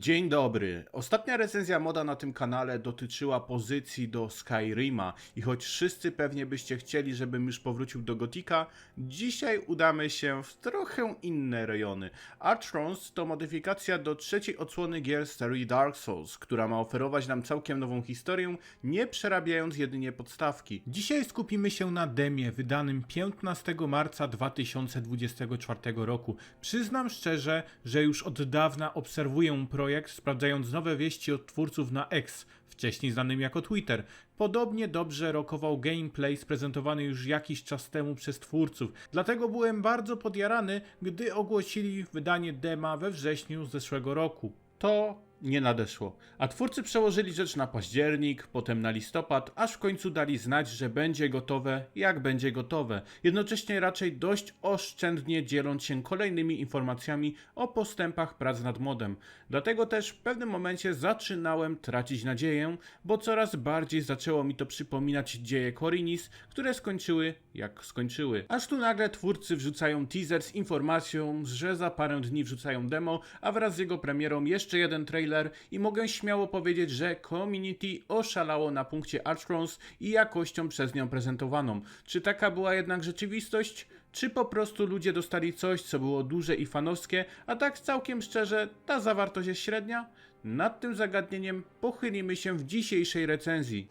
Dzień dobry. Ostatnia recenzja moda na tym kanale dotyczyła pozycji do Skyrima i choć wszyscy pewnie byście chcieli, żebym już powrócił do Gotika, dzisiaj udamy się w trochę inne rejony. Archrons to modyfikacja do trzeciej odsłony gier serii Dark Souls, która ma oferować nam całkiem nową historię, nie przerabiając jedynie podstawki. Dzisiaj skupimy się na demie wydanym 15 marca 2024 roku. Przyznam szczerze, że już od dawna obserwuję projekt, sprawdzając nowe wieści od twórców na X, wcześniej znanym jako Twitter. Podobnie dobrze rokował gameplay sprezentowany już jakiś czas temu przez twórców, dlatego byłem bardzo podjarany, gdy ogłosili wydanie dema we wrześniu zeszłego roku. To nie nadeszło. A twórcy przełożyli rzecz na październik, potem na listopad, aż w końcu dali znać, że będzie gotowe, jak będzie gotowe. Jednocześnie raczej dość oszczędnie dzieląc się kolejnymi informacjami o postępach prac nad modem. Dlatego też w pewnym momencie zaczynałem tracić nadzieję, bo coraz bardziej zaczęło mi to przypominać dzieje Korinis, które skończyły jak skończyły. Aż tu nagle twórcy wrzucają teaser z informacją, że za parę dni wrzucają demo, a wraz z jego premierą jeszcze jeden trailer i mogę śmiało powiedzieć, że community oszalało na punkcie Archrons i jakością przez nią prezentowaną. Czy taka była jednak rzeczywistość? Czy po prostu ludzie dostali coś, co było duże i fanowskie, a tak całkiem szczerze, ta zawartość jest średnia? Nad tym zagadnieniem pochylimy się w dzisiejszej recenzji.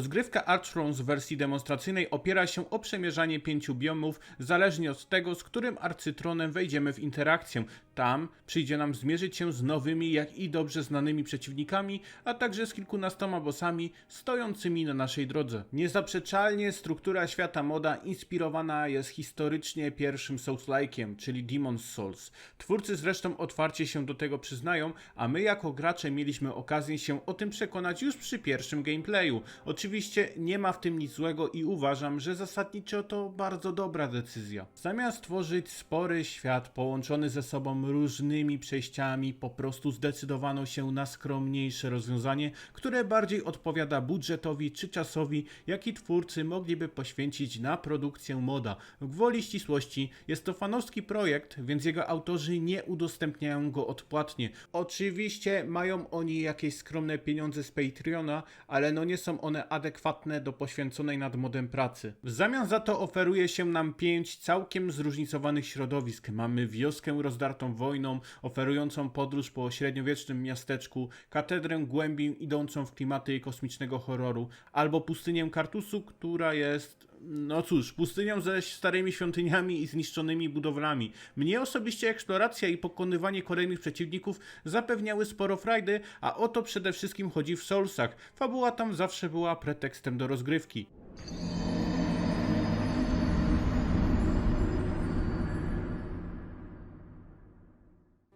Rozgrywka Archrons w wersji demonstracyjnej opiera się o przemierzanie pięciu biomów, zależnie od tego, z którym arcytronem wejdziemy w interakcję. Tam przyjdzie nam zmierzyć się z nowymi, jak i dobrze znanymi przeciwnikami, a także z kilkunastoma bossami stojącymi na naszej drodze. Niezaprzeczalnie struktura świata moda inspirowana jest historycznie pierwszym Souls-like'iem, czyli Demon's Souls. Twórcy zresztą otwarcie się do tego przyznają, a my jako gracze mieliśmy okazję się o tym przekonać już przy pierwszym gameplayu. Oczywiście nie ma w tym nic złego i uważam, że zasadniczo to bardzo dobra decyzja. Zamiast tworzyć spory świat połączony ze sobą różnymi przejściami, po prostu zdecydowano się na skromniejsze rozwiązanie, które bardziej odpowiada budżetowi czy czasowi, jaki twórcy mogliby poświęcić na produkcję moda. Gwoli ścisłości jest to fanowski projekt, więc jego autorzy nie udostępniają go odpłatnie. Oczywiście mają oni jakieś skromne pieniądze z Patreona, ale no nie są one adekwatne do poświęconej nad modem pracy. W zamian za to oferuje się nam pięć całkiem zróżnicowanych środowisk. Mamy wioskę rozdartą wojną, oferującą podróż po średniowiecznym miasteczku, katedrę głębi idącą w klimaty kosmicznego horroru, albo pustynię Kartusu, która jest no cóż, pustynią ze starymi świątyniami i zniszczonymi budowlami. Mnie osobiście eksploracja i pokonywanie kolejnych przeciwników zapewniały sporo frajdy, a o to przede wszystkim chodzi w Soulsach. Fabuła tam zawsze była pretekstem do rozgrywki.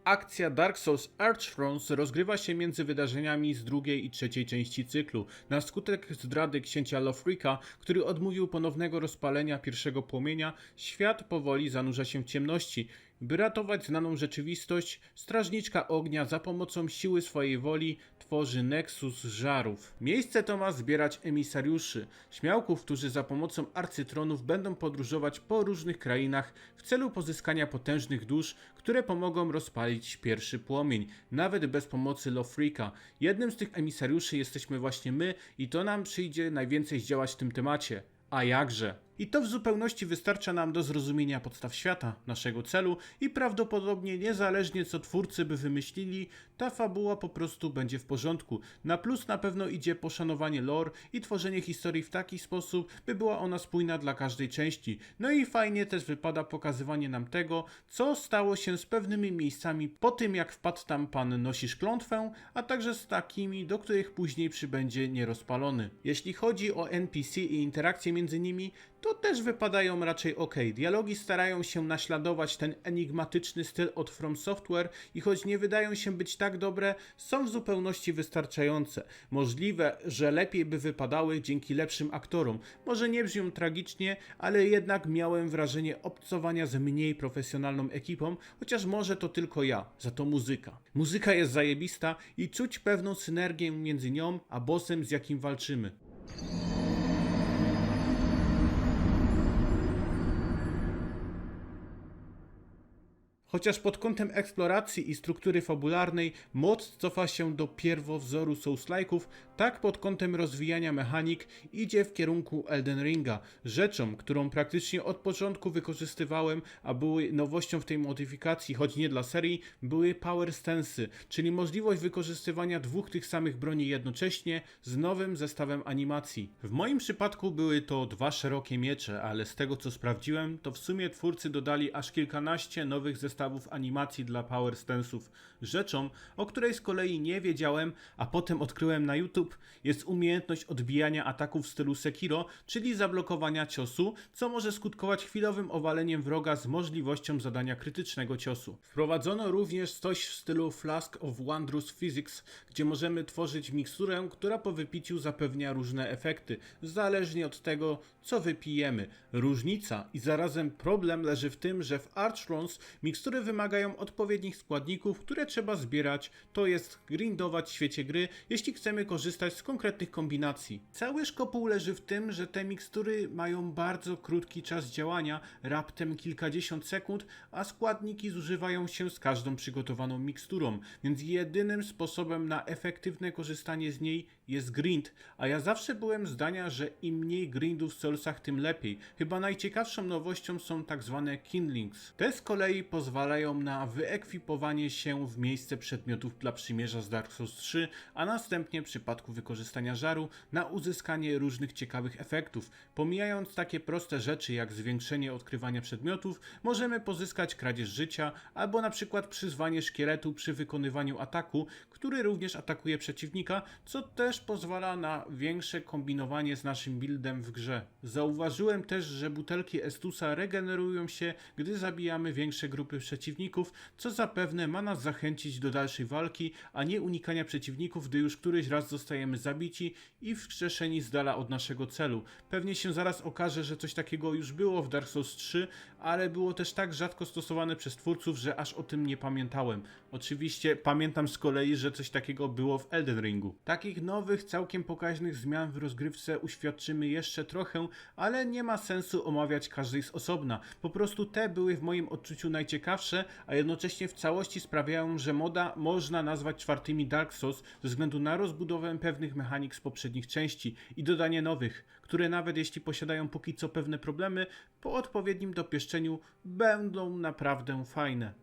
Akcja Dark Souls Archrons rozgrywa się między wydarzeniami z drugiej i trzeciej części cyklu. Na skutek zdrady księcia Lofrika, który odmówił ponownego rozpalenia pierwszego płomienia, świat powoli zanurza się w ciemności. By ratować znaną rzeczywistość, strażniczka ognia za pomocą siły swojej woli tworzy Nexus żarów. Miejsce to ma zbierać emisariuszy, śmiałków, którzy za pomocą arcytronów będą podróżować po różnych krainach w celu pozyskania potężnych dusz, które pomogą rozpalić pierwszy płomień, nawet bez pomocy Lofrika. Jednym z tych emisariuszy jesteśmy właśnie my i to nam przyjdzie najwięcej zdziałać w tym temacie. A jakże? I to w zupełności wystarcza nam do zrozumienia podstaw świata, naszego celu i prawdopodobnie niezależnie co twórcy by wymyślili, ta fabuła po prostu będzie w porządku. Na plus na pewno idzie poszanowanie lore i tworzenie historii w taki sposób, by była ona spójna dla każdej części. No i fajnie też wypada pokazywanie nam tego, co stało się z pewnymi miejscami po tym jak wpadł tam pan Nosisz Klątwę, a także z takimi, do których później przybędzie nierozpalony. Jeśli chodzi o NPC i interakcje między nimi, to też wypadają raczej ok. Dialogi starają się naśladować ten enigmatyczny styl od From Software i choć nie wydają się być tak dobre, są w zupełności wystarczające. Możliwe, że lepiej by wypadały dzięki lepszym aktorom. Może nie brzmią tragicznie, ale jednak miałem wrażenie obcowania z mniej profesjonalną ekipą, chociaż może to tylko ja, za to muzyka. Muzyka jest zajebista i czuć pewną synergię między nią a bossem, z jakim walczymy. Chociaż pod kątem eksploracji i struktury fabularnej moc cofa się do pierwowzoru Souls-like'ów, tak pod kątem rozwijania mechanik idzie w kierunku Elden Ringa, rzeczą, którą praktycznie od początku wykorzystywałem, a były nowością w tej modyfikacji, choć nie dla serii, były power stensy, czyli możliwość wykorzystywania dwóch tych samych broni jednocześnie z nowym zestawem animacji. W moim przypadku były to dwa szerokie miecze, ale z tego co sprawdziłem, to w sumie twórcy dodali aż kilkanaście nowych zestawów animacji dla power stensów. Rzeczą, o której z kolei nie wiedziałem, a potem odkryłem na YouTube, jest umiejętność odbijania ataków w stylu Sekiro, czyli zablokowania ciosu, co może skutkować chwilowym owaleniem wroga z możliwością zadania krytycznego ciosu. Wprowadzono również coś w stylu Flask of Wondrous Physics, gdzie możemy tworzyć miksturę, która po wypiciu zapewnia różne efekty, zależnie od tego, co wypijemy. Różnica i zarazem problem leży w tym, że w Archrons mikstury wymagają odpowiednich składników, które trzeba zbierać, to jest grindować w świecie gry, jeśli chcemy korzystać z konkretnych kombinacji. Cały szkopuł leży w tym, że te mikstury mają bardzo krótki czas działania, raptem kilkadziesiąt sekund, a składniki zużywają się z każdą przygotowaną miksturą, więc jedynym sposobem na efektywne korzystanie z niej jest grind, a ja zawsze byłem zdania, że im mniej grindów w Soulsach, tym lepiej. Chyba najciekawszą nowością są tak zwane kindlings. Te z kolei pozwalają na wyekwipowanie się w miejsce przedmiotów dla przymierza z Dark Souls 3, a następnie w przypadku wykorzystania żaru na uzyskanie różnych ciekawych efektów. Pomijając takie proste rzeczy jak zwiększenie odkrywania przedmiotów, możemy pozyskać kradzież życia albo na przykład przyzwanie szkieletu przy wykonywaniu ataku, który również atakuje przeciwnika, co też pozwala na większe kombinowanie z naszym buildem w grze. Zauważyłem też, że butelki Estusa regenerują się, gdy zabijamy większe grupy przeciwników, co zapewne ma nas zachęcić do dalszej walki, a nie unikania przeciwników, gdy już któryś raz zostajemy zabici i wskrzeszeni z dala od naszego celu. Pewnie się zaraz okaże, że coś takiego już było w Dark Souls 3, ale było też tak rzadko stosowane przez twórców, że aż o tym nie pamiętałem. Oczywiście pamiętam z kolei, że coś takiego było w Elden Ringu. Takich nowych, całkiem pokaźnych zmian w rozgrywce uświadczymy jeszcze trochę, ale nie ma sensu omawiać każdej z osobna. Po prostu te były w moim odczuciu najciekawsze, a jednocześnie w całości sprawiają, że moda można nazwać czwartymi Dark Souls ze względu na rozbudowę pewnych mechanik z poprzednich części i dodanie nowych, które nawet jeśli posiadają póki co pewne problemy, po odpowiednim dopieszczeniu będą naprawdę fajne.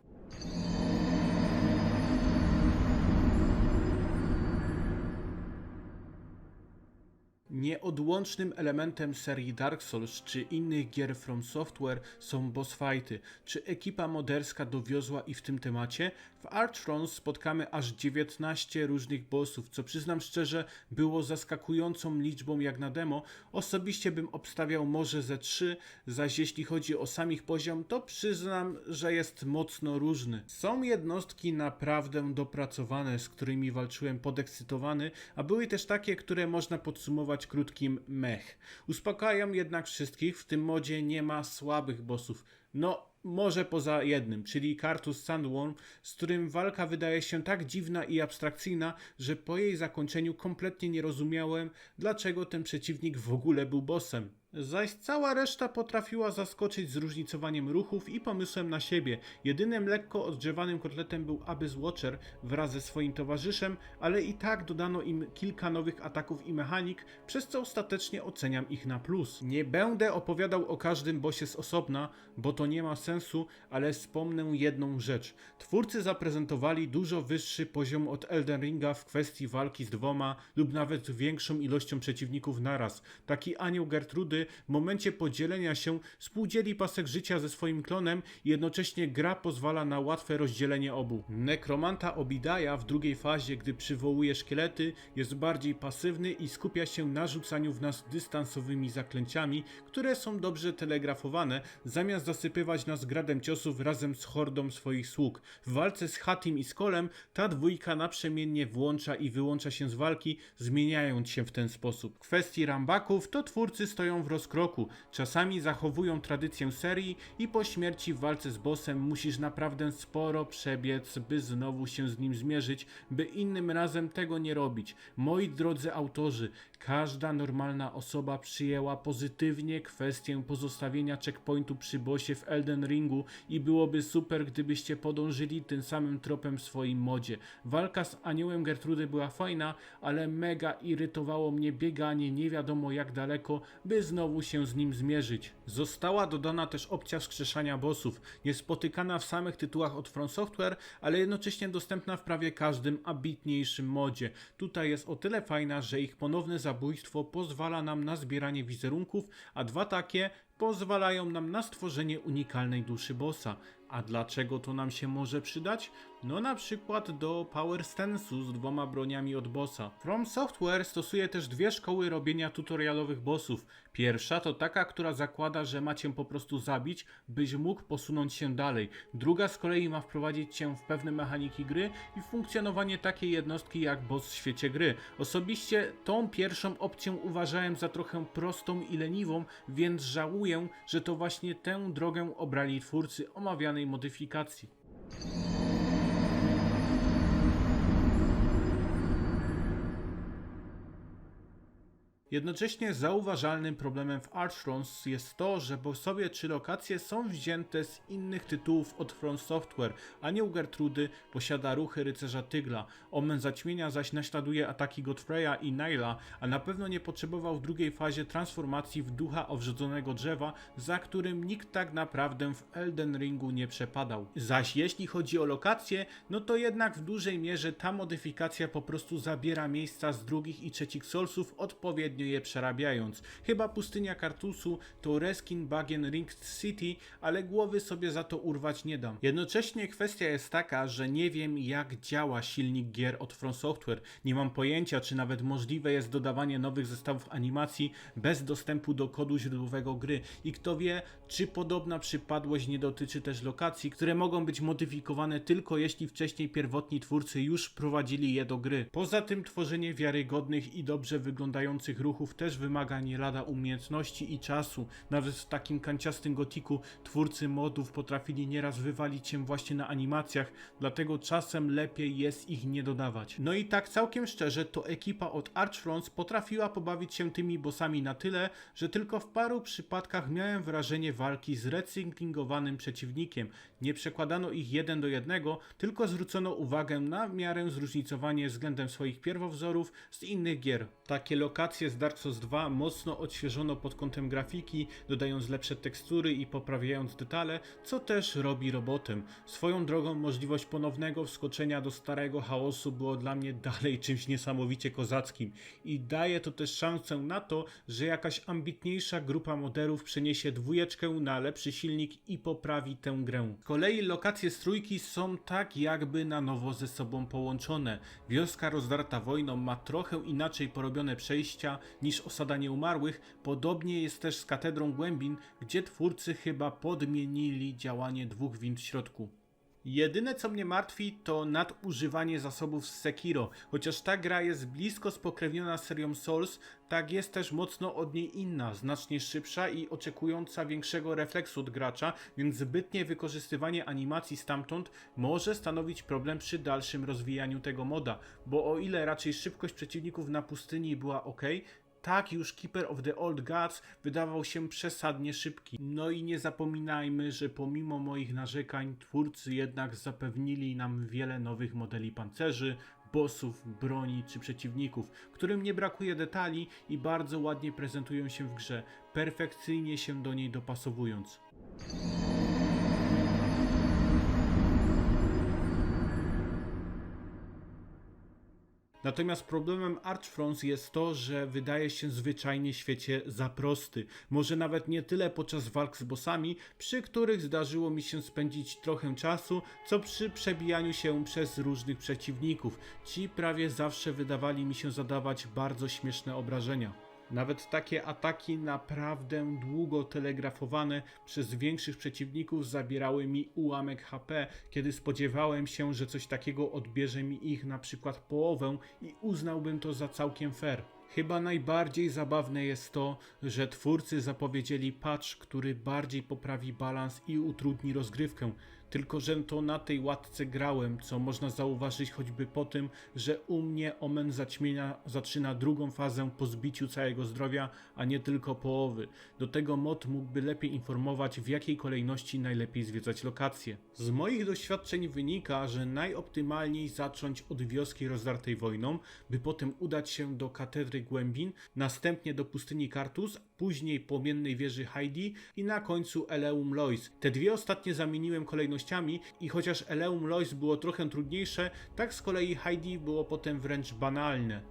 Nieodłącznym elementem serii Dark Souls czy innych gier From Software są boss fighty. Czy ekipa moderska dowiozła i w tym temacie? W Archrons spotkamy aż 19 różnych bossów, co przyznam szczerze było zaskakującą liczbą jak na demo. Osobiście bym obstawiał może ze 3, zaś jeśli chodzi o samych poziom, to przyznam, że jest mocno różny. Są jednostki naprawdę dopracowane, z którymi walczyłem podekscytowany, a były też takie, które można podsumować krótkim mech. Uspokajam jednak wszystkich, w tym modzie nie ma słabych bossów. No, może poza jednym, czyli Kartus Sandworm, z którym walka wydaje się tak dziwna i abstrakcyjna, że po jej zakończeniu kompletnie nie rozumiałem, dlaczego ten przeciwnik w ogóle był bossem. Zaś cała reszta potrafiła zaskoczyć zróżnicowaniem ruchów i pomysłem na siebie. Jedynym lekko odgrzewanym kotletem był Abyss Watcher wraz ze swoim towarzyszem, ale i tak dodano im kilka nowych ataków i mechanik, przez co ostatecznie oceniam ich na plus. Nie będę opowiadał o każdym bossie z osobna, bo to nie ma sensu sensu, ale wspomnę jedną rzecz. Twórcy zaprezentowali dużo wyższy poziom od Elden Ringa w kwestii walki z dwoma lub nawet większą ilością przeciwników naraz. Taki anioł Gertrudy w momencie podzielenia się spółdzieli pasek życia ze swoim klonem i jednocześnie gra pozwala na łatwe rozdzielenie obu. Nekromanta Obidaja w drugiej fazie, gdy przywołuje szkielety, jest bardziej pasywny i skupia się na rzucaniu w nas dystansowymi zaklęciami, które są dobrze telegrafowane, zamiast zasypywać nas gradem ciosów razem z hordą swoich sług. W walce z Hatim i Skolem ta dwójka naprzemiennie włącza i wyłącza się z walki, zmieniając się w ten sposób. W kwestii rambaków to twórcy stoją w rozkroku. Czasami zachowują tradycję serii i po śmierci w walce z bossem musisz naprawdę sporo przebiec, by znowu się z nim zmierzyć, by innym razem tego nie robić. Moi drodzy autorzy, każda normalna osoba przyjęła pozytywnie kwestię pozostawienia checkpointu przy bossie w Elden Ringu i byłoby super, gdybyście podążyli tym samym tropem w swoim modzie. Walka z aniołem Gertrudy była fajna, ale mega irytowało mnie bieganie nie wiadomo jak daleko, by znowu się z nim zmierzyć. Została dodana też opcja wskrzeszania bossów, niespotykana w samych tytułach od From Software, ale jednocześnie dostępna w prawie każdym ambitniejszym modzie. Tutaj jest o tyle fajna, że ich ponowne zabójstwo pozwala nam na zbieranie wizerunków, a dwa takie pozwalają nam na stworzenie unikalnej duszy bossa. A dlaczego to nam się może przydać? No na przykład do Power Stance'u z dwoma broniami od bossa. From Software stosuje też dwie szkoły robienia tutorialowych bossów. Pierwsza to taka, która zakłada, że macie po prostu zabić, byś mógł posunąć się dalej. Druga z kolei ma wprowadzić cię w pewne mechaniki gry i funkcjonowanie takiej jednostki jak boss w świecie gry. Osobiście tą pierwszą opcję uważałem za trochę prostą i leniwą, więc żałuję, że to właśnie tę drogę obrali twórcy omawianej modyfikacji. Jednocześnie zauważalnym problemem w Archrons jest to, że bossowie czy lokacje są wzięte z innych tytułów od From Software. Anioł Gertrudy posiada ruchy rycerza Tygla, Omen Zaćmienia zaś naśladuje ataki Godfreya i Naila, a na pewno nie potrzebował w drugiej fazie transformacji w ducha owrzodzonego drzewa, za którym nikt tak naprawdę w Elden Ringu nie przepadał. Zaś jeśli chodzi o lokacje, no to jednak w dużej mierze ta modyfikacja po prostu zabiera miejsca z drugich i trzecich Soulsów odpowiednio je przerabiając. Chyba pustynia Kartusu to reskin bagien Ringed City, ale głowy sobie za to urwać nie dam. Jednocześnie kwestia jest taka, że nie wiem jak działa silnik gier od From Software. Nie mam pojęcia, czy nawet możliwe jest dodawanie nowych zestawów animacji bez dostępu do kodu źródłowego gry. I kto wie, czy podobna przypadłość nie dotyczy też lokacji, które mogą być modyfikowane tylko jeśli wcześniej pierwotni twórcy już prowadzili je do gry. Poza tym tworzenie wiarygodnych i dobrze wyglądających ruchów też wymaga nie lada umiejętności i czasu. Nawet w takim kanciastym gotiku twórcy modów potrafili nieraz wywalić się właśnie na animacjach, dlatego czasem lepiej jest ich nie dodawać. No i tak całkiem szczerze, to ekipa od Archfronts potrafiła pobawić się tymi bossami na tyle, że tylko w paru przypadkach miałem wrażenie walki z recyklingowanym przeciwnikiem. Nie przekładano ich jeden do jednego, tylko zwrócono uwagę na miarę zróżnicowanie względem swoich pierwowzorów z innych gier. Takie lokacje z Dark Souls 2 mocno odświeżono pod kątem grafiki, dodając lepsze tekstury i poprawiając detale, co też robi robotem. Swoją drogą możliwość ponownego wskoczenia do starego chaosu było dla mnie dalej czymś niesamowicie kozackim i daje to też szansę na to, że jakaś ambitniejsza grupa moderów przeniesie dwójeczkę na lepszy silnik i poprawi tę grę. Z kolei lokacje z trójki są tak jakby na nowo ze sobą połączone. Wioska rozdarta wojną ma trochę inaczej porobione przejścia niż osada nieumarłych, podobnie jest też z katedrą głębin, gdzie twórcy chyba podmienili działanie dwóch wind w środku. Jedyne co mnie martwi to nadużywanie zasobów z Sekiro. Chociaż ta gra jest blisko spokrewniona serią Souls, tak jest też mocno od niej inna, znacznie szybsza i oczekująca większego refleksu od gracza, więc zbytnie wykorzystywanie animacji stamtąd może stanowić problem przy dalszym rozwijaniu tego moda, bo o ile raczej szybkość przeciwników na pustyni była ok, tak już Keeper of the Old Gods wydawał się przesadnie szybki. No i nie zapominajmy, że pomimo moich narzekań twórcy jednak zapewnili nam wiele nowych modeli pancerzy, bossów, broni czy przeciwników, którym nie brakuje detali i bardzo ładnie prezentują się w grze, perfekcyjnie się do niej dopasowując. Natomiast problemem Archfrons jest to, że wydaje się zwyczajnie świecie za prosty. Może nawet nie tyle podczas walk z bossami, przy których zdarzyło mi się spędzić trochę czasu, co przy przebijaniu się przez różnych przeciwników. Ci prawie zawsze wydawali mi się zadawać bardzo śmieszne obrażenia. Nawet takie ataki naprawdę długo telegrafowane przez większych przeciwników zabierały mi ułamek HP, kiedy spodziewałem się, że coś takiego odbierze mi ich na przykład połowę i uznałbym to za całkiem fair. Chyba najbardziej zabawne jest to, że twórcy zapowiedzieli patch, który bardziej poprawi balans i utrudni rozgrywkę. Tylko, że to na tej łatce grałem, co można zauważyć choćby po tym, że u mnie Omen Zaćmienia zaczyna drugą fazę po zbiciu całego zdrowia, a nie tylko połowy. Do tego mod mógłby lepiej informować, w jakiej kolejności najlepiej zwiedzać lokacje. Z moich doświadczeń wynika, że najoptymalniej zacząć od wioski rozdartej wojną, by potem udać się do katedry głębin, następnie do pustyni Kartus, później płomiennej wieży Heidi i na końcu Eleum Lois. Te dwie ostatnie zamieniłem i chociaż Eleum Lois było trochę trudniejsze, tak z kolei Heidi było potem wręcz banalne.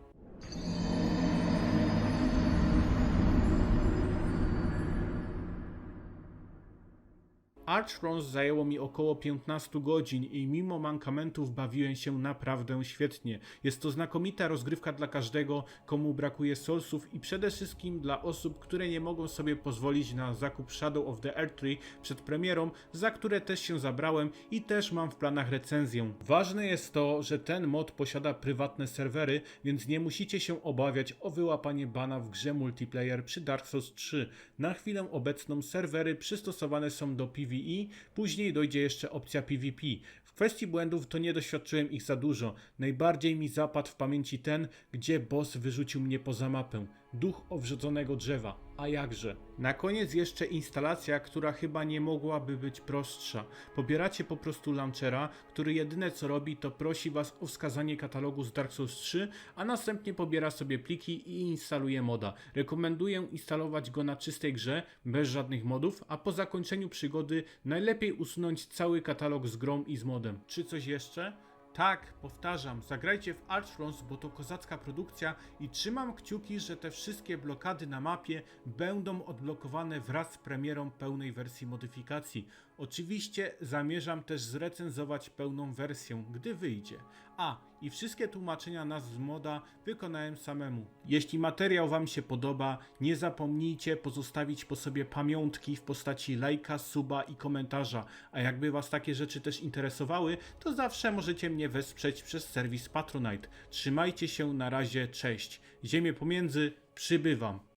Archrons zajęło mi około 15 godzin i mimo mankamentów bawiłem się naprawdę świetnie. Jest to znakomita rozgrywka dla każdego, komu brakuje solsów i przede wszystkim dla osób, które nie mogą sobie pozwolić na zakup Shadow of the Earth Tree przed premierą, za które też się zabrałem i też mam w planach recenzję. Ważne jest to, że ten mod posiada prywatne serwery, więc nie musicie się obawiać o wyłapanie bana w grze multiplayer przy Dark Souls 3. Na chwilę obecną serwery przystosowane są do PvE, później dojdzie jeszcze opcja PvP. W kwestii błędów to nie doświadczyłem ich za dużo. Najbardziej mi zapadł w pamięci ten, gdzie boss wyrzucił mnie poza mapę. Duch owrzodzonego drzewa. A jakże. Na koniec jeszcze instalacja, która chyba nie mogłaby być prostsza. Pobieracie po prostu launchera, który jedyne co robi to prosi was o wskazanie katalogu z Dark Souls 3, a następnie pobiera sobie pliki i instaluje moda. Rekomenduję instalować go na czystej grze, bez żadnych modów, a po zakończeniu przygody najlepiej usunąć cały katalog z grą i z modem. Czy coś jeszcze? Tak, powtarzam, zagrajcie w Archrons, bo to kozacka produkcja i trzymam kciuki, że te wszystkie blokady na mapie będą odblokowane wraz z premierą pełnej wersji modyfikacji. Oczywiście zamierzam też zrecenzować pełną wersję, gdy wyjdzie. A, i wszystkie tłumaczenia nazw z moda wykonałem samemu. Jeśli materiał Wam się podoba, nie zapomnijcie pozostawić po sobie pamiątki w postaci lajka, suba i komentarza. A jakby Was takie rzeczy też interesowały, to zawsze możecie mnie wesprzeć przez serwis Patronite. Trzymajcie się, na razie, cześć. Ziemię pomiędzy, przybywam.